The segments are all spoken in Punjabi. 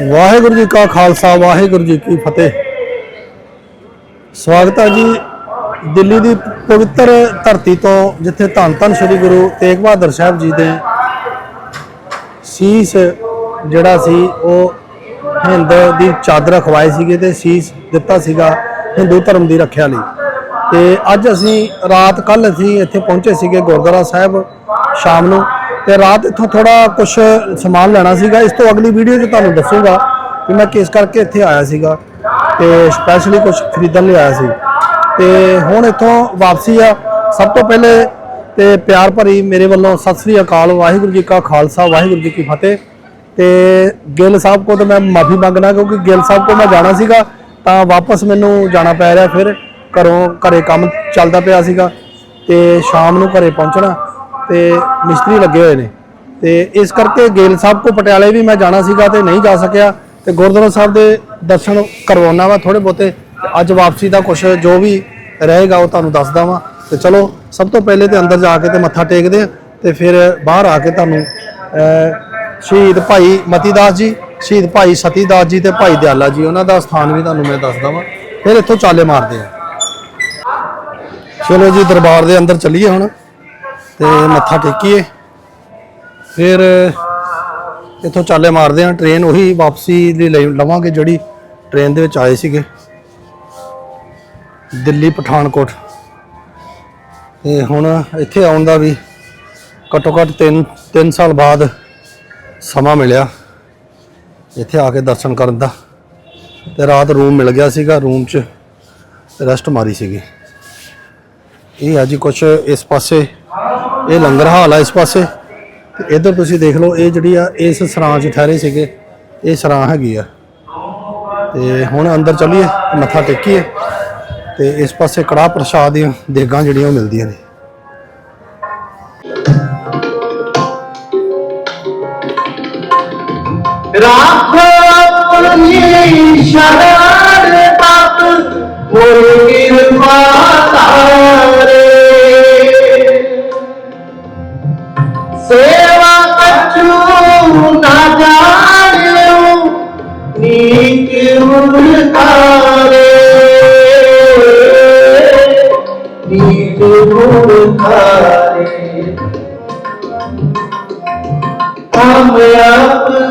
ਵਾਹਿਗੁਰੂ ਜੀ ਕਾ ਖਾਲਸਾ, ਵਾਹਿਗੁਰੂ ਜੀ ਕੀ ਫਤਿਹ। ਸਵਾਗਤ ਹੈ ਜੀ ਦਿੱਲੀ ਦੀ ਪਵਿੱਤਰ ਧਰਤੀ ਤੋਂ, ਜਿੱਥੇ ਧੰਨ ਧੰਨ ਸ੍ਰੀ ਗੁਰੂ ਤੇਗ ਬਹਾਦਰ ਸਾਹਿਬ ਜੀ ਦੇ ਸੀਸ ਜਿਹੜਾ ਸੀ, ਉਹ ਹਿੰਦ ਦੀ ਚਾਦਰ ਖਵਾਏ ਸੀਗੇ ਤੇ ਸੀਸ ਦਿੱਤਾ ਸੀਗਾ। ਹਿੰਦੂ ਧਰਮ ਦੀ ਰੱਖਿਆ ਲਈ। ਤੇ ਅੱਜ ਅਸੀਂ ਰਾਤ ਕੱਲ ਅਸੀਂ ਇੱਥੇ ਪਹੁੰਚੇ ਸੀਗੇ ਗੁਰਦੁਆਰਾ ਸਾਹਿਬ ਸ਼ਾਮ ਨੂੰ। ਤੇ ਰਾਤ ਇੱਥੋਂ ਥੋੜਾ ਕੁਝ ਸਮਾਨ ਲੈਣਾ ਸੀਗਾ। ਇਸ ਤੋਂ ਅਗਲੀ ਵੀਡੀਓ 'ਚ ਤੁਹਾਨੂੰ ਦੱਸੂਗਾ ਕਿ ਮੈਂ ਕਿਸ ਕਰਕੇ ਇੱਥੇ ਆਇਆ ਸੀਗਾ ਤੇ ਸਪੈਸ਼ਲੀ ਕੁਝ ਖਰੀਦਣ ਲਈ ਆਇਆ ਸੀ। ਤੇ ਹੁਣ ਇੱਥੋਂ ਵਾਪਸੀ ਆ। ਸਭ ਤੋਂ ਪਹਿਲੇ ਤੇ ਪਿਆਰ ਭਰੀ ਮੇਰੇ ਵੱਲੋਂ ਸਤਿ ਸ੍ਰੀ ਅਕਾਲ, ਵਾਹਿਗੁਰੂ ਜੀ ਕਾ ਖਾਲਸਾ, ਵਾਹਿਗੁਰੂ ਜੀ ਕੀ ਫਤਿਹ। ਤੇ ਗਿੱਲ ਸਾਹਿਬ ਕੋ ਤਾਂ ਮੈਂ ਮਾਫੀ ਮੰਗਣਾ ਕਿਉਂਕਿ ਗਿੱਲ ਸਾਹਿਬ ਕੋ ਮੈਂ ਜਾਣਾ ਸੀਗਾ। ਤਾਂ ਵਾਪਸ ਮੈਨੂੰ ਜਾਣਾ ਪੈ ਰਿਹਾ ਫਿਰ, ਘਰੋਂ ਘਰੇ ਕੰਮ ਚੱਲਦਾ ਪਿਆ ਸੀਗਾ ਤੇ ਸ਼ਾਮ ਨੂੰ ਘਰੇ ਪਹੁੰਚਣਾ ਤੇ ਮਿਸਤਰੀ ਲੱਗੇ ਹੋਏ ਨੇ। ਤੇ ਇਸ ਕਰਕੇ ਗੇਲ ਸਾਹਿਬ ਕੋ ਪਟਿਆਲੇ ਵੀ ਮੈਂ ਜਾਣਾ ਸੀਗਾ ਤੇ ਨਹੀਂ ਜਾ ਸਕਿਆ ਤੇ ਗੁਰਦੁਆਰਾ ਸਾਹਿਬ ਦੇ ਦਰਸ਼ਨ ਕਰਵਾਉਣਾ ਵਾ ਥੋੜੇ ਬਹੁਤੇ। ਅੱਜ ਵਾਪਸੀ ਦਾ ਕੁਝ ਜੋ ਵੀ ਰਹੇਗਾ ਉਹ ਤੁਹਾਨੂੰ ਦੱਸਦਾ ਵਾਂ। ਤੇ ਚਲੋ, ਸਭ ਤੋਂ ਪਹਿਲੇ ਤੇ ਅੰਦਰ ਜਾ ਕੇ ਤੇ ਮੱਥਾ ਟੇਕਦੇ ਆ ਤੇ ਫਿਰ ਬਾਹਰ ਆ ਕੇ ਤੁਹਾਨੂੰ ਸ਼ਹੀਦ ਭਾਈ ਮਤੀਦਾਸ ਜੀ ਸ਼ਹੀਦ ਭਾਈ ਸਤੀਦਾਸ ਜੀ ਤੇ ਭਾਈ ਦਿਆਲਾ ਜੀ, ਉਹਨਾਂ ਦਾ ਸਥਾਨ ਵੀ ਤੁਹਾਨੂੰ ਮੈਂ ਦੱਸਦਾ ਵਾਂ। ਫਿਰ ਇੱਥੋਂ ਚਾਲੇ ਮਾਰਦੇ ਆ। ਚਲੋ ਜੀ, ਦਰਬਾਰ ਦੇ ਅੰਦਰ ਚੱਲੀਏ ਹੁਣ ਤੇ ਮੱਥਾ ਟੇਕੀਏ। ਫਿਰ ਇੱਥੋਂ ਚਾਲੇ ਮਾਰਦੇ ਆ, ਟ੍ਰੇਨ ਉਹੀ ਵਾਪਸੀ ਲਈ ਲਵਾਂਗੇ ਜਿਹੜੀ ਟ੍ਰੇਨ ਦੇ ਵਿੱਚ ਆਏ ਸੀਗੇ। ਦਿੱਲੀ, ਪਠਾਨਕੋਟ। ਤੇ ਹੁਣ ਇੱਥੇ ਆਉਣ ਦਾ ਵੀ ਘੱਟੋ ਘੱਟ 3 3 ਸਾਲ ਬਾਅਦ ਸਮਾਂ ਮਿਲਿਆ। ਇੱਥੇ ਆ ਕੇ ਦਰਸ਼ਨ ਕਰਨ ਦਾ। ਤੇ ਰਾਤ ਰੂਮ ਮਿਲ ਗਿਆ ਸੀਗਾ, ਰੂਮ 'ਚ ਰੈਸਟ ਮਾਰੀ ਸੀਗੀ। ਇਹ ਆ ਜੀ ਕੁਛ ਇਸ ਪਾਸੇ, ਇਹ ਲੰਗਰ ਹਾਲ ਆ ਇਸ ਪਾਸੇ। ਤੇ ਇਧਰ ਤੁਸੀਂ ਦੇਖ ਲਓ, ਇਹ ਜਿਹੜੀ ਆ, ਇਸ ਸਰਾਂ 'ਚ ਠਹਿਰੇ ਸੀਗੇ, ਇਹ ਸਰਾਂ ਹੈਗੀ ਆ। ਤੇ ਹੁਣ ਅੰਦਰ ਚੱਲੀਏ, ਮੱਥਾ ਟੇਕੀਏ। ਤੇ ਇਸ ਪਾਸੇ ਕੜਾਹ ਪ੍ਰਸ਼ਾਦ ਦੀਆਂ ਦੇਗਾਂ ਜਿਹੜੀਆਂ ਉਹ ਮਿਲਦੀਆਂ ਨੇ। রাখো সারার পাপ বলির পাতারে সেবা কচু না জানেও নিক মুলকারে নিক মুলকারে আমরা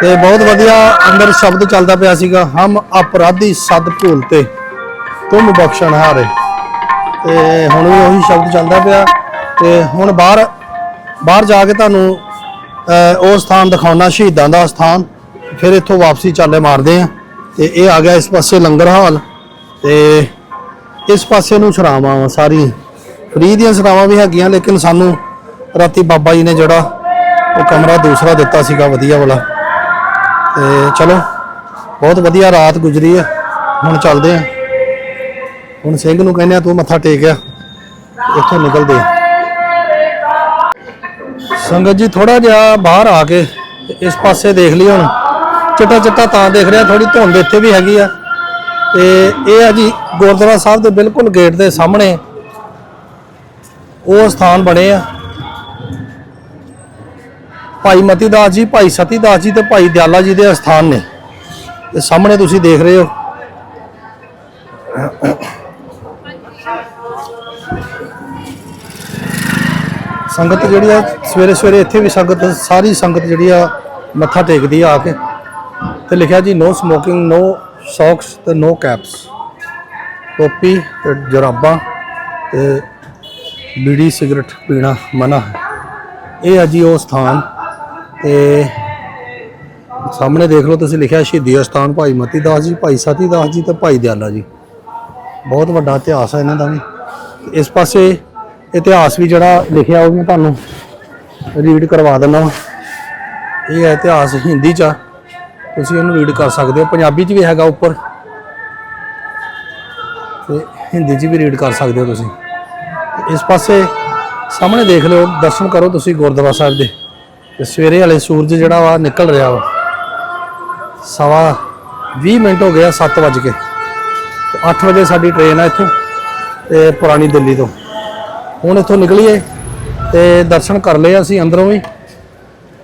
ਤੇ ਬਹੁਤ ਵਧੀਆ ਅੰਦਰ ਸ਼ਬਦ ਚੱਲਦਾ ਪਿਆ ਸੀਗਾ, ਹਮ ਅਪਰਾਧੀ ਸਦ ਭੁੱਲਤੇ ਤੁਮ ਬਖਸ਼ਣ ਹਾਰੇ। ਤੇ ਹੁਣ ਵੀ ਉਹੀ ਸ਼ਬਦ ਚੱਲਦਾ ਪਿਆ, ਤੇ ਹੁਣ ਬਾਹਰ ਬਾਹਰ ਜਾ ਕੇ ਤੁਹਾਨੂੰ ਉਹ ਸਥਾਨ ਦਿਖਾਉਣਾ, ਸ਼ਹੀਦਾਂ ਦਾ ਸਥਾਨ, ਫਿਰ ਇੱਥੋਂ ਵਾਪਸੀ ਚਾਲੇ ਮਾਰਦੇ ਆ। ਤੇ ਇਹ ਆ ਗਿਆ ਇਸ ਪਾਸੇ ਲੰਗਰ ਹਾਲ, ਤੇ ਇਸ ਪਾਸੇ ਨੂੰ ਸਰਾਵਾਂ ਵਾ ਸਾਰੀ ਫ੍ਰੀ ਦੀਆਂ ਸਰਾਵਾਂ ਵੀ ਹੈਗੀਆਂ, ਲੇਕਿਨ ਸਾਨੂੰ ਰਾਤੀ ਬਾਬਾ ਜੀ ਨੇ ਜਿਹੜਾ ਉਹ ਕਮਰਾ ਦੂਸਰਾ ਦਿੱਤਾ ਸੀਗਾ, ਵਧੀਆ ਵਾਲਾ। ਤੇ ਚਲੋ, ਬਹੁਤ ਵਧੀਆ ਰਾਤ ਗੁਜ਼ਰੀ ਆ। ਹੁਣ ਚੱਲਦੇ ਆ। ਹੁਣ ਸਿੰਘ ਨੂੰ ਕਹਿੰਦੇ ਆ, ਤੂੰ ਮੱਥਾ ਟੇਕ ਆ। ਇੱਥੋਂ ਨਿਕਲਦੇ ਸੰਗਤ ਜੀ ਥੋੜਾ ਜਿਹਾ ਬਾਹਰ ਆ ਕੇ ਇਸ ਪਾਸੇ ਦੇਖ ਲਈ ਹੁਣ। ਚਿੱਟਾ ਚਿੱਟਾ ਤਾਂ ਦੇਖ ਰਿਹਾ ਥੋੜੀ ਧੁੰਦ ਇੱਥੇ ਵੀ ਹੈਗੀ ਆ। ਤੇ ਇਹ ਆ ਜੀ, ਗੁਰਦੁਆਰਾ ਸਾਹਿਬ ਦੇ ਬਿਲਕੁਲ ਗੇਟ ਦੇ ਸਾਹਮਣੇ। ਉਹ ਸਥਾਨ ਬਣੇ ਆ। ਭਾਈ ਮਤੀ ਦਾਸ ਜੀ, ਭਾਈ ਸਤੀ ਦਾਸ ਜੀ ਤੇ ਭਾਈ ਦਿਆਲਾ ਜੀ ਦੇ ਅਸਥਾਨ ਨੇ। ਇਹ ਸਾਹਮਣੇ ਤੁਸੀਂ ਦੇਖ ਰਹੇ ਹੋ। ਸੰਗਤ ਜਿਹੜੀ ਆ, ਸਵੇਰੇ ਸਵੇਰੇ ਇੱਥੇ ਵੀ ਸੰਗਤ, ਸਾਰੀ ਸੰਗਤ ਜਿਹੜੀ ਆ, ਮੱਥਾ ਟੇਕਦੀ ਆ ਆ ਕੇ। ਤੇ ਲਿਖਿਆ ਜੀ ਨੋ ਸਮੋਕਿੰਗ ਨੋ ਸੌਕਸ ਤੇ ਨੋ ਕੈਪਸ ਟੋਪੀ ਤੇ ਜਰਾਬਾਂ ਤੇ ਬੀੜੀ ਸਿਗਰਟ ਪੀਣਾ ਮਨਾ ਹੈ। ਇਹ ਆ ਜੀ ਉਹ ਸਥਾਨ ਤੇ ਸਾਹਮਣੇ ਦੇਖ ਲਓ ਤੁਸੀਂ ਲਿਖਿਆ ਸ਼ਹੀਦੀ ਅਸਥਾਨ ਭਾਈ ਮਤੀ ਦਾਸ ਜੀ, ਭਾਈ ਸਤੀ ਦਾਸ ਜੀ ਤੇ ਭਾਈ ਦਿਆਲਾ ਜੀ। ਬਹੁਤ ਵੱਡਾ ਇਤਿਹਾਸ ਹੈ ਇਹਨਾਂ ਦਾ ਵੀ। ਇਸ ਪਾਸੇ ਇਤਿਹਾਸ ਵੀ ਜਿਹੜਾ ਲਿਖਿਆ ਉਹ ਮੈਂ ਤੁਹਾਨੂੰ ਰੀਡ ਕਰਵਾ ਦਿੰਦਾ ਵਾਂ। ਇਹ ਹੈ ਇਤਿਹਾਸ ਹਿੰਦੀ ਚ ਆ। ਤੁਸੀਂ ਉਹਨੂੰ ਰੀਡ ਕਰ ਸਕਦੇ ਹੋ। ਪੰਜਾਬੀ ਚ ਵੀ ਹੈਗਾ ਉੱਪਰ। ਤੇ ਹਿੰਦੀ ਚ ਵੀ ਰੀਡ ਕਰ ਸਕਦੇ ਹੋ ਤੁਸੀਂ। ਇਸ ਪਾਸੇ ਸਾਹਮਣੇ ਦੇਖ ਲਿਓ, ਦਰਸ਼ਨ ਕਰੋ ਤੁਸੀਂ ਗੁਰਦੁਆਰਾ ਸਾਹਿਬ ਦੇ। ਤੇ ਸਵੇਰੇ ਵਾਲੇ ਸੂਰਜ ਜਿਹੜਾ ਵਾ ਨਿਕਲ ਰਿਹਾ ਵਾ। ਸਵਾ 20 ਮਿੰਟ ਹੋ ਗਿਆ 7 ਵਜ ਕੇ। ਤੇ 8 ਵਜੇ ਸਾਡੀ ਟ੍ਰੇਨ ਆ ਇੱਥੋਂ, ਤੇ ਪੁਰਾਣੀ ਦਿੱਲੀ ਤੋਂ। ਹੁਣ ਇੱਥੋਂ ਨਿਕਲੀਏ ਤੇ ਦਰਸ਼ਨ ਕਰ ਲਏ ਅਸੀਂ ਅੰਦਰੋਂ ਵੀ।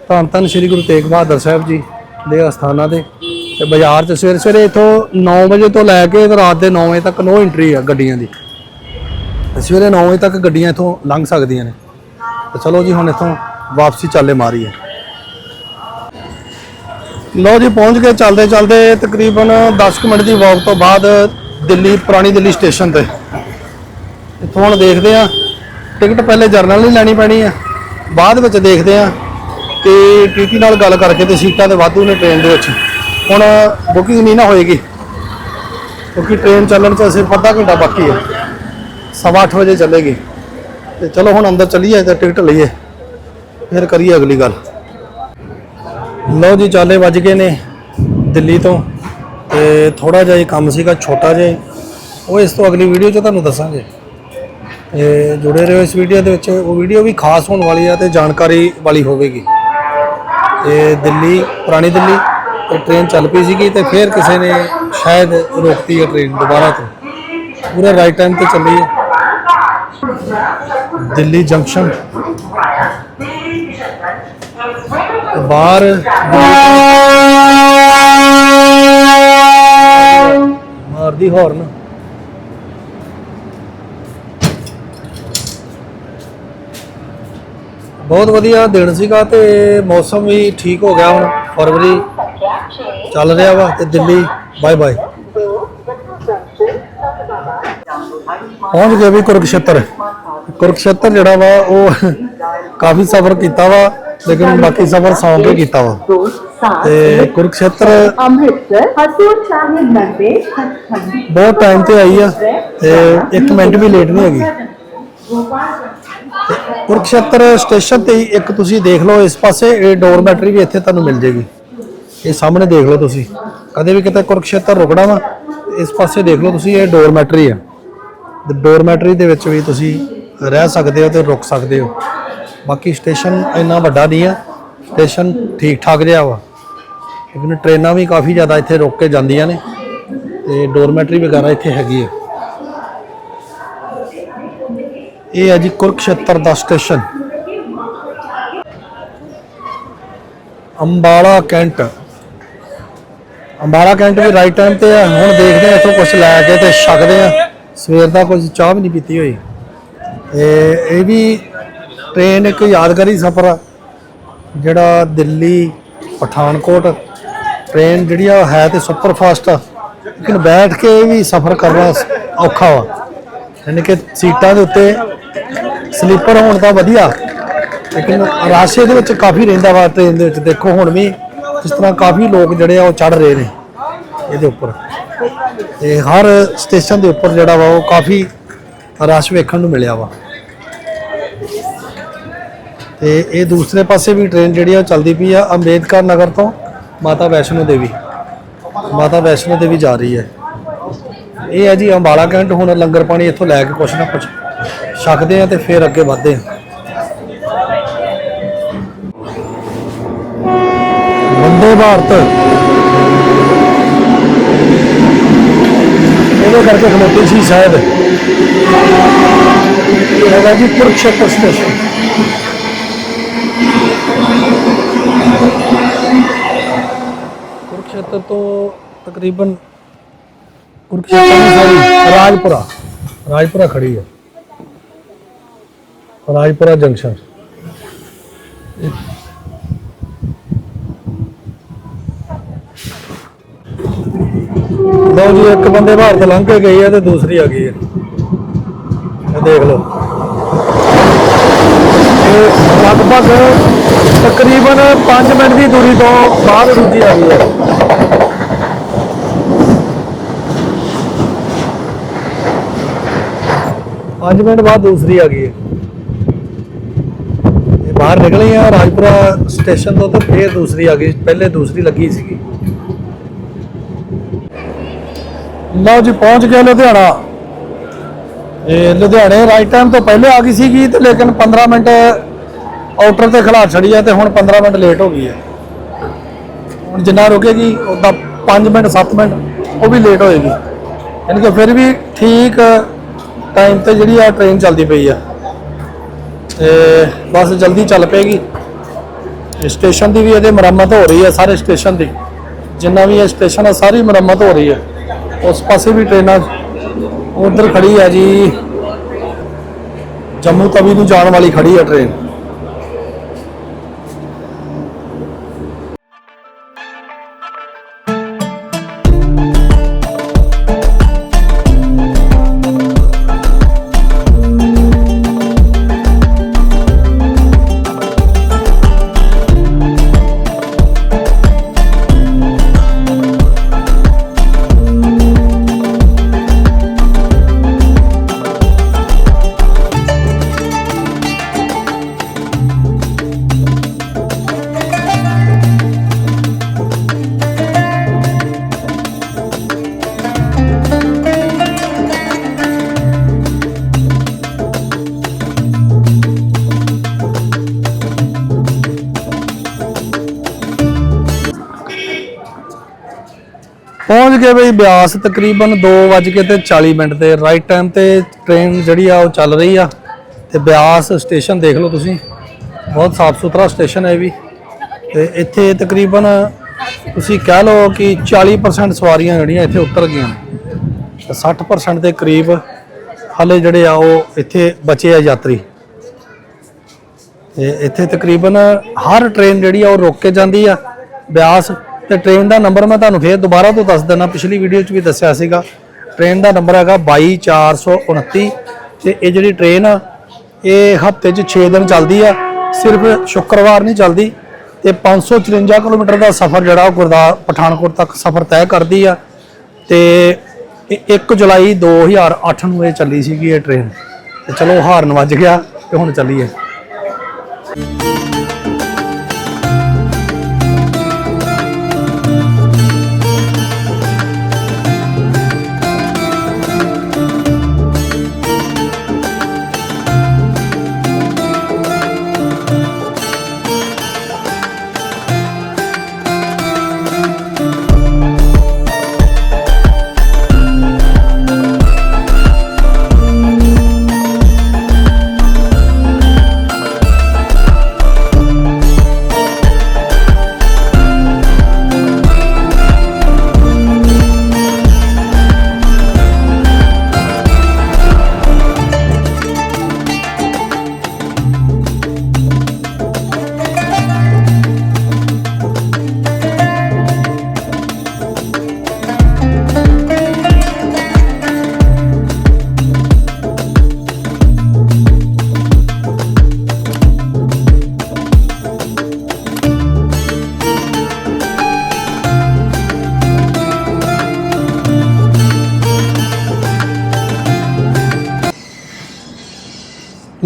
ਧੰਨ ਧੰਨ ਸ੍ਰੀ ਗੁਰੂ ਤੇਗ ਬਹਾਦਰ ਸਾਹਿਬ ਜੀ ਦੇ ਅਸਥਾਨਾਂ ਤੇ। ਤੇ ਬਾਜ਼ਾਰ 'ਚ ਸਵੇਰੇ ਸਵੇਰੇ ਇੱਥੋਂ 9 ਵਜੇ ਤੋਂ ਲੈ ਕੇ ਰਾਤ ਦੇ 9 ਵਜੇ ਤੱਕ ਨੋ ਐਂਟਰੀ ਆ ਗੱਡੀਆਂ ਦੀ। ਸਵੇਰੇ 9 ਵਜੇ ਤੱਕ ਗੱਡੀਆਂ ਇੱਥੋਂ ਲੰਘ ਸਕਦੀਆਂ ਨੇ। ਤੇ ਚਲੋ ਜੀ, ਹੁਣ ਇੱਥੋਂ ਵਾਪਸੀ ਚਾਲੇ ਮਾਰੀਏ ਲੋ ਜੀ, ਪਹੁੰਚ ਗਏ ਚੱਲਦੇ ਚੱਲਦੇ ਤਕਰੀਬਨ 10 ਕੁ ਮਿੰਟ ਦੀ ਵਾਕ ਤੋਂ ਬਾਅਦ ਦਿੱਲੀ, ਪੁਰਾਣੀ ਦਿੱਲੀ ਸਟੇਸ਼ਨ ਤੇ। ਇੱਥੋਂ ਹੁਣ ਦੇਖਦੇ ਆ ਟਿਕਟ ਪਹਿਲੇ ਜਰਨਲ ਨਹੀਂ ਲੈਣੀ ਪੈਣੀ ਆ ਬਾਅਦ ਵਿੱਚ ਦੇਖਦੇ ਆ ਕਿ ਟੀਟੀ ਨਾਲ ਗੱਲ ਕਰਕੇ ਤੇ ਸੀਟਾਂ ਤੇ ਵਾਧੂ ਨੇ ਟ੍ਰੇਨ ਦੇ ਵਿੱਚ। ਹੁਣ ਬੁਕਿੰਗ ਨਹੀਂ ਨਾ ਹੋਏਗੀ। ਕਿਉਂਕਿ ਟ੍ਰੇਨ ਚੱਲਣ 'ਚ ਸਿਰਫ ਅੱਧਾ ਘੰਟਾ ਬਾਕੀ ਹੈ। ਸਵਾ ਅੱਠ ਵਜੇ ਚੱਲੇਗੀ। ਤੇ ਚਲੋ ਹੁਣ ਅੰਦਰ ਚੱਲੀਏ ਤੇ ਟਿਕਟ ਲਈਏ। ਫਿਰ ਕਰੀਏ ਅਗਲੀ ਗੱਲ। ਲਓ ਜੀ, ਚਾਲੇ ਵੱਜ ਗਏ ਨੇ ਦਿੱਲੀ ਤੋਂ ਤੇ ਥੋੜਾ ਜਿਹਾ ਹੀ ਕੰਮ ਸੀਗਾ, ਛੋਟਾ ਜਿਹਾ ਉਹ ਇਸ ਤੋਂ ਅਗਲੀ ਵੀਡੀਓ 'ਚ ਤੁਹਾਨੂੰ ਦੱਸਾਂਗੇ। ਤੇ ਜੁੜੇ ਰਹੋ ਇਸ ਵੀਡੀਓ ਦੇ ਵਿੱਚ। ਉਹ ਵੀਡੀਓ ਵੀ ਖਾਸ ਹੋਣ ਵਾਲੀ ਆ ਤੇ ਜਾਣਕਾਰੀ ਵਾਲੀ ਹੋਵੇਗੀ। ਤੇ ਦਿੱਲੀ, ਪੁਰਾਣੀ ਦਿੱਲੀ, ਤੇ ਟ੍ਰੇਨ ਚੱਲ ਪਈ ਸੀਗੀ ਤੇ ਫਿਰ ਕਿਸੇ ਨੇ ਸ਼ਾਇਦ ਰੋਕਤੀ ਹੈ ਟ੍ਰੇਨ ਦੁਬਾਰਾ ਤੋਂ। ਪੂਰੇ ਰਾਈਟ ਟਾਈਮ ਤੇ ਚੱਲੀ ਹੈ ਦਿੱਲੀ ਜੰਕਸ਼ਨ। ਬਾਹਰ ਮਾਰਦੀ ਹਾਰਨ ਬਹੁਤ ਵਧੀਆ ਦਿਨ ਸੀਗਾ ਤੇ ਮੌਸਮ ਵੀ ਠੀਕ ਹੋ ਗਿਆ ਹੁਣ, ਫਰਵਰੀ ਚੱਲ ਰਿਹਾ ਵਾ ਤੇ ਦਿੱਲੀ ਬਾਏ ਬਾਏ ਪਹੁੰਚ ਗਏ ਵੀ ਕੁਰਕਸ਼ੇਤਰ। ਕੁਰਕਸ਼ੇਤਰ ਜਿਹੜਾ ਵਾ ਉਹ ਕਾਫੀ ਸਫ਼ਰ ਕੀਤਾ ਵਾ ਲੇਕਿਨ ਬਾਕੀ ਸਫ਼ਰ ਸੌਂ ਕੇ ਕੀਤਾ ਵਾ। ਤੇ ਕੁਰਕਸ਼ੇਤਰ ਅੰਮ੍ਰਿਤਸਰ ਹਸੂਰ ਸਾਹਿਬ ਨੰਬੇ ਹੱਥਖੰਡੀ ਬਹੁਤ ਟਾਈਮ ਤੇ ਆਈ ਆ ਤੇ ਇੱਕ ਮਿੰਟ ਵੀ ਲੇਟ ਨਹੀਂ ਹੈਗੀ। ਕੁਰਕਸ਼ੇਤਰ ਸਟੇਸ਼ਨ ਤੇ ਇੱਕ ਤੁਸੀਂ ਦੇਖ ਲਓ ਇਸ ਪਾਸੇ ਇਹ ਡੋਰਮੈਟਰੀ ਵੀ ਇੱਥੇ ਤੁਹਾਨੂੰ ਮਿਲ ਜੇਗੀ ਇਹ ਸਾਹਮਣੇ ਦੇਖ ਲਓ ਤੁਸੀਂ। ਕਦੇ ਵੀ ਕਿਤੇ ਕੁਰਕਸ਼ੇਤਰ ਰੁਕਣਾ ਵਾ ਇਸ ਪਾਸੇ ਦੇਖ ਲਓ ਤੁਸੀਂ ਇਹ ਡੋਰਮੈਟਰੀ ਆ। ਡੋਰਮੈਟਰੀ ਦੇ ਵਿੱਚ ਵੀ ਤੁਸੀਂ ਰਹਿ ਸਕਦੇ ਹੋ ਤੇ ਰੁਕ ਸਕਦੇ ਹੋ। ਬਾਕੀ ਸਟੇਸ਼ਨ ਇੰਨਾ ਵੱਡਾ ਨਹੀਂ ਆ। ਸਟੇਸ਼ਨ ਠੀਕ ਠਾਕ ਜਿਹਾ ਵਾ। ਲੇਕਿਨ ਟ੍ਰੇਨਾਂ ਵੀ ਕਾਫੀ ਜ਼ਿਆਦਾ ਇੱਥੇ ਰੁਕ ਕੇ ਜਾਂਦੀਆਂ ਨੇ ਤੇ ਡੋਰਮੈਟਰੀ ਵਗੈਰਾ ਇੱਥੇ ਹੈਗੀ ਹੈ ਇਹ ਹੈ ਜੀ ਕੁਰਕਸ਼ੇਤਰ ਦਾ station Ambala cantt. Ambala cantt ਵੀ ਰਾਈਟ ਟਾਈਮ ਤੇ ਆ। ਹੁਣ ਦੇਖਦੇ ਆ ਇੱਥੋਂ ਕੁਝ ਲੈ ਕੇ ਤੇ ਛਕਦੇ ਆ ਸਵੇਰ ਦਾ ਕੁਝ ਚਾਹ ਵੀ ਨਹੀਂ ਪੀਤੀ ਹੋਈ। ਤੇ ਇਹ ਵੀ ਟ੍ਰੇਨ ਇੱਕ ਯਾਦਗਾਰੀ ਸਫ਼ਰ ਆ, ਜਿਹੜਾ ਦਿੱਲੀ, ਪਠਾਨਕੋਟ ਟ੍ਰੇਨ ਜਿਹੜੀ ਆ ਉਹ ਹੈ ਤੇ ਸੁਪਰ ਫਾਸਟ ਆ। ਲੇਕਿਨ ਬੈਠ ਕੇ ਵੀ ਸਫ਼ਰ ਕਰਨਾ ਸ- ਔਖਾ ਵਾ। ਯਾਨੀ ਕਿ ਸੀਟਾਂ ਦੇ ਉੱਤੇ ਸਲੀਪਰ ਹੋਣ ਤਾਂ ਵਧੀਆ, ਲੇਕਿਨ ਰਾਸ਼ੇ ਦੇ ਵਿੱਚ ਕਾਫੀ ਰਹਿੰਦਾ ਵਾ ਟ੍ਰੇਨ ਦੇ ਵਿੱਚ। ਦੇਖੋ ਹੁਣ ਵੀ ਇਸ ਤਰ੍ਹਾਂ ਕਾਫੀ ਲੋਕ ਜਿਹੜੇ ਆ ਉਹ ਚੜ ਰਹੇ ਨੇ। ਇਹਦੇ ਉੱਪਰ। ਤੇ ਹਰ ਸਟੇਸ਼ਨ ਦੇ ਉੱਪਰ ਜਿਹੜਾ ਵਾ ਉਹ ਕਾਫੀ ਰਸ਼ ਵੇਖਣ ਨੂੰ ਮਿਲਿਆ ਵਾ। ਤੇ ਇਹ ਦੂਸਰੇ ਪਾਸੇ ਵੀ ਟ੍ਰੇਨ ਜਿਹੜੀ ਆ ਚੱਲਦੀ ਪਈ ਆ ਅੰਬੇਦਕਰ ਨਗਰ ਤੋਂ ਮਾਤਾ ਵੈਸ਼ਨੋ ਦੇਵੀ। ਮਾਤਾ ਵੈਸ਼ਨੋ ਦੇਵੀ ਜਾ ਰਹੀ ਹੈ। ਇਹ ਹੈ ਜੀ ਅੰਬਾਲਾ ਕੈਂਟ, ਹੁਣ ਲੰਗਰ ਪਾਣੀ ਇੱਥੋਂ ਲੈ ਕੇ ਕੁਛ ਨਾ ਕੁਛ ਛਕਦੇ ਆ ਤੇ ਫਿਰ ਅੱਗੇ ਵਧਦੇ ਆ। ਵੰਦੇ ਭਾਰਤ। ਇਹਦੇ ਕਰਕੇ ਖਲੋਤੀ ਸੀ ਸ਼ਾਇਦ ਇਹ ਹੈਗਾ ਜੀ ਕੁਰਕਸ਼ੇਤਰ ਸਟੇਸ਼ਨ ਕੁਰਕਸ਼ੇਤਰ ਤੋਂ ਤਕਰੀਬਨ ਕੁਰਕਸ਼ੇਤਰ ਨਹੀਂ ਸਾਰੀ ਰਾਜਪੁਰਾ ਰਾਜਪੁਰਾ ਖੜੀ ਹੈ ਰਾਜਪੁਰਾ ਜੰਕਸ਼ਨ ਲਓ ਜੀ, ਇੱਕ ਬੰਦੇ ਬਾਹਰ ਤੋਂ ਲੰਘ ਕੇ ਗਈ ਹੈ ਤੇ ਦੂਸਰੀ ਆ ਗਈ ਹੈ। ਇਹ ਦੇਖ ਲਓ। ਇਹ ਲਗਭਗ ਤਕਰੀਬਨ 5 ਮਿੰਟ ਦੀ ਦੂਰੀ ਤੋਂ ਬਾਅਦ ਦੂਜੀ ਆ ਗਈ ਹੈ। 5 ਮਿੰਟ ਬਾਅਦ ਦੂਸਰੀ ਆ ਗਈ ਹੈ। ਬਾਹਰ ਨਿਕਲੇ ਆ, ਰਾਜਪੁਰਾ ਸਟੇਸ਼ਨ ਤੋਂ ਤੇ ਫੇਰ ਦੂਸਰੀ ਆ ਗਈ। ਪਹਿਲੇ ਦੂਸਰੀ ਲੱਗੀ ਸੀਗੀ। ਲਓ ਜੀ, ਪਹੁੰਚ ਗਏ ਲੁਧਿਆਣਾ। ਇਹ ਲੁਧਿਆਣੇ ਰਾਈਟ ਟਾਈਮ ਤੋਂ ਪਹਿਲੇ ਆ ਗਈ ਸੀਗੀ ਤੇ ਲੇਕਿਨ 15 ਮਿੰਟ ਆਊਟਰ ਤੇ ਖਲਾ ਛੜੀ ਆ ਤੇ ਹੁਣ 15 ਮਿੰਟ ਲੇਟ ਹੋ ਗਈ ਹੈ ਹੁਣ ਜਿੰਨਾ ਰੁਕੇਗੀ ਉਦਾਂ 5 ਮਿੰਟ 7 ਮਿੰਟ, ਉਹ ਵੀ ਲੇਟ ਹੋਏਗੀ। ਯਾਨੀ ਕਿ ਫਿਰ ਵੀ ਠੀਕ ਟਾਈਮ ਤੇ ਜਿਹੜੀ ਆ ਟ੍ਰੇਨ ਚੱਲਦੀ ਪਈ ਆ। ਤੇ ਬਸ ਜਲਦੀ ਚੱਲ ਪਏਗੀ। ਸਟੇਸ਼ਨ ਦੀ ਵੀ ਇਹਦੇ ਮੁਰੰਮਤ ਹੋ ਰਹੀ ਹੈ ਸਾਰੇ ਸਟੇਸ਼ਨ ਦੀ। ਜਿੰਨਾ ਵੀ ਇਹ ਸਟੇਸ਼ਨ ਆ, ਸਾਰੀ ਮੁਰੰਮਤ ਹੋ ਰਹੀ ਹੈ ਉਸ ਪਾਸੇ ਵੀ ਟ੍ਰੇਨਾਂ ਉਧਰ ਖੜੀ ਹੈ ਜੀ। ਜੰਮੂ ਤਵੀ ਨੂੰ ਜਾਣ ਵਾਲੀ ਖੜੀ ਆ ਟ੍ਰੇਨ। ਪਹੁੰਚ ਗਏ ਬਈ ਬਿਆਸ, ਤਕਰੀਬਨ 2:40 ਤੇ 40 ਮਿੰਟ ਤੇ। ਰਾਈਟ ਟਾਈਮ ਤੇ ਟ੍ਰੇਨ ਜਿਹੜੀ ਆ ਉਹ ਚੱਲ ਰਹੀ ਆ। ਤੇ ਬਿਆਸ ਸਟੇਸ਼ਨ ਦੇਖ ਲਓ ਤੁਸੀਂ। ਬਹੁਤ ਸਾਫ਼ ਸੁਥਰਾ ਸਟੇਸ਼ਨ ਹੈ ਵੀ। ਤੇ ਇੱਥੇ ਤਕਰੀਬਨ ਤੁਸੀਂ ਕਹਿ ਲਓ ਕਿ 40% ਸਵਾਰੀਆਂ ਜਿਹੜੀਆਂ ਇੱਥੇ ਉਤਰ ਗਈਆਂ ਨੇ। ਤੇ 60% ਦੇ ਕਰੀਬ ਹਾਲੇ ਜਿਹੜੇ ਆ ਉਹ ਇੱਥੇ ਬਚੇ ਆ ਯਾਤਰੀ। ਤੇ ਇੱਥੇ ਤਕਰੀਬਨ ਹਰ ਟ੍ਰੇਨ ਜਿਹੜੀ ਆ ਉਹ ਰੋਕ ਕੇ ਜਾਂਦੀ ਆ। ਬਿਆਸ ਤੇ ਟ੍ਰੇਨ ਦਾ ਨੰਬਰ ਮੈਂ ਤੁਹਾਨੂੰ ਫੇਰ ਦੁਬਾਰਾ ਤੋਂ ਦੱਸ ਦਿੰਦਾ। ਪਿਛਲੀ ਵੀਡੀਓ 'ਚ ਵੀ ਦੱਸਿਆ ਸੀਗਾ। ਟ੍ਰੇਨ ਦਾ ਨੰਬਰ ਹੈਗਾ 22429 ਤੇ ਇਹ ਜਿਹੜੀ ਟ੍ਰੇਨ ਆ, ਇਹ ਹਫ਼ਤੇ 'ਚ 6 ਦਿਨ ਚੱਲਦੀ ਆ। ਸਿਰਫ ਸ਼ੁੱਕਰਵਾਰ ਨਹੀਂ ਚੱਲਦੀ। ਤੇ 554 ਕਿਲੋਮੀਟਰ ਦਾ ਸਫ਼ਰ ਜਿਹੜਾ ਉਹ ਗੁਰਦਾਸ ਪਠਾਨਕੋਟ ਤੱਕ ਸਫ਼ਰ ਤੈਅ ਕਰਦੀ ਆ। ਤੇ ਇਹ 1 ਜੁਲਾਈ 2008 ਨੂੰ ਇਹ ਚੱਲੀ ਸੀਗੀ ਇਹ ਟ੍ਰੇਨ ਤੇ ਚਲੋ ਹਾਰਨ ਵੱਜ ਗਿਆ ਤੇ ਹੁਣ ਚੱਲੀਏ।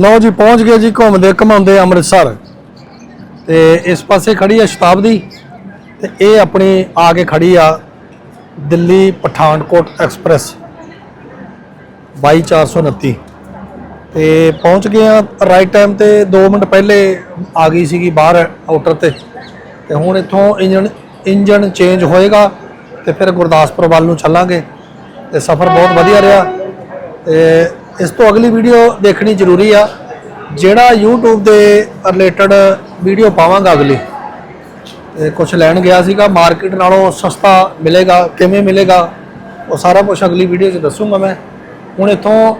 ਲਓ ਜੀ, ਪਹੁੰਚ ਗਏ ਜੀ ਘੁੰਮਦੇ ਘਮਾਉਂਦੇ ਅੰਮ੍ਰਿਤਸਰ। ਤੇ ਇਸ ਪਾਸੇ ਖੜੀ ਆ ਸ਼ਤਾਬਦੀ ਤੇ ਇਹ ਆਪਣੀ ਆ ਕੇ ਖੜੀ ਆ ਦਿੱਲੀ ਪਠਾਨਕੋਟ ਐਕਸਪ੍ਰੈਸ 22429 ਤੇ ਪਹੁੰਚ ਗਏ ਆ ਰਾਈਟ ਟਾਈਮ ਤੇ 2 ਮਿੰਟ ਪਹਿਲੇ ਆ ਗਈ ਸੀਗੀ ਬਾਹਰ ਆਊਟਰ ਤੇ। ਤੇ ਹੁਣ ਇੱਥੋਂ ਇੰਜਨ ਇੰਜਨ ਚੇਂਜ ਹੋਏਗਾ ਤੇ ਫਿਰ ਗੁਰਦਾਸਪੁਰ ਵੱਲ ਨੂੰ ਚੱਲਾਂਗੇ। ਤੇ ਸਫ਼ਰ ਬਹੁਤ ਵਧੀਆ ਰਿਹਾ ਤੇ ਇਸ ਤੋਂ ਅਗਲੀ ਵੀਡੀਓ ਦੇਖਣੀ ਜ਼ਰੂਰੀ ਆ, ਜਿਹੜਾ YouTube ਦੇ ਰਿਲੇਟਡ ਵੀਡੀਓ ਪਾਵਾਂਗਾ ਅਗਲੀ। ਤੇ ਕੁਝ ਲੈਣ ਗਿਆ ਸੀਗਾ ਮਾਰਕੀਟ ਨਾਲੋਂ ਸਸਤਾ ਮਿਲੇਗਾ, ਕਿਵੇਂ ਮਿਲੇਗਾ, ਉਹ ਸਾਰਾ ਕੁਝ ਅਗਲੀ ਵੀਡੀਓ 'ਚ ਦੱਸੂਗਾ ਮੈਂ। ਹੁਣ ਇੱਥੋਂ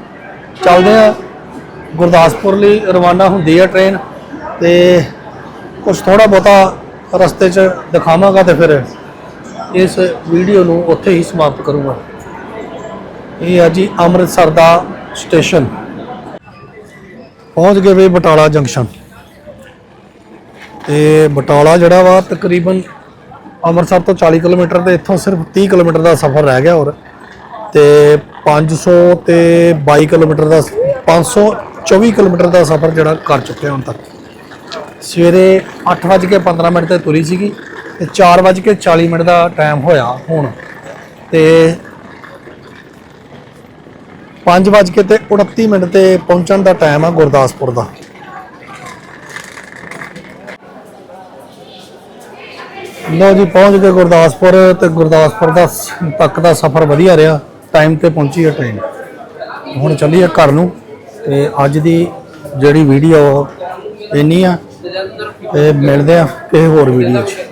ਚੱਲਦੇ ਆ, ਗੁਰਦਾਸਪੁਰ ਲਈ ਰਵਾਨਾ ਹੁੰਦੀ ਆ ਟ੍ਰੇਨ ਤੇ ਕੁਝ ਥੋੜਾ ਬਹੁਤਾ ਰਸਤੇ 'ਚ ਦਿਖਾਵਾਂਗਾ ਤੇ ਫਿਰ ਇਸ ਵੀਡੀਓ ਨੂੰ ਉੱਥੇ ਹੀ ਸਮਾਪਤ ਕਰੂੰਗਾ। ਇਹ ਆ ਜੀ ਅੰਮ੍ਰਿਤਸਰ ਦਾ ਸਟੇਸ਼ਨ। ਪਹੁੰਚ ਗਏ ਵੀ ਬਟਾਲਾ ਜੰਕਸ਼ਨ। ਤੇ ਬਟਾਲਾ ਜਿਹੜਾ ਵਾ ਤਕਰੀਬਨ ਅੰਮ੍ਰਿਤਸਰ ਤੋਂ 40 ਕਿਲੋਮੀਟਰ ਤੇ ਇੱਥੋਂ ਸਿਰਫ 30 ਕਿਲੋਮੀਟਰ ਦਾ ਸਫ਼ਰ ਰਹਿ ਗਿਆ ਹੋਰ। ਤੇ 500 ਤੇ 22 ਕਿਲੋਮੀਟਰ ਦਾ 524 ਕਿਲੋਮੀਟਰ ਦਾ ਸਫ਼ਰ ਜਿਹੜਾ ਕਰ ਚੁੱਕੇ ਹੁਣ ਤੱਕ। ਸਵੇਰੇ 8:15 ਮਿੰਟ ਤੇ ਤੁਰੀ ਸੀਗੀ ਤੇ 4:40 ਮਿੰਟ ਦਾ ਟਾਈਮ ਹੋਇਆ ਹੁਣ। ਤੇ 5:00 ਤੇ 29 ਮਿੰਟ ਤੇ ਪਹੁੰਚਣ ਦਾ ਟਾਈਮ ਆ ਗੁਰਦਾਸਪੁਰ ਦਾ। ਲੋ ਜੀ, ਪਹੁੰਚ ਗਏ ਗੁਰਦਾਸਪੁਰ ਤੇ ਗੁਰਦਾਸਪੁਰ ਦਾ ਤੱਕ ਦਾ ਸਫ਼ਰ ਵਧੀਆ ਰਿਹਾ। ਟਾਈਮ ਤੇ ਪਹੁੰਚੀ ਹੈ ਟ੍ਰੇਨ। ਹੁਣ ਚੱਲੀ ਚੱਲੀਏ ਘਰ ਨੂੰ ਤੇ ਅੱਜ ਦੀ ਜਿਹੜੀ ਵੀਡੀਓ ਇੰਨੀ ਆ ਤੇ ਮਿਲਦੇ ਆ ਕਿਸੇ ਹੋਰ ਵੀਡੀਓ 'ਚ।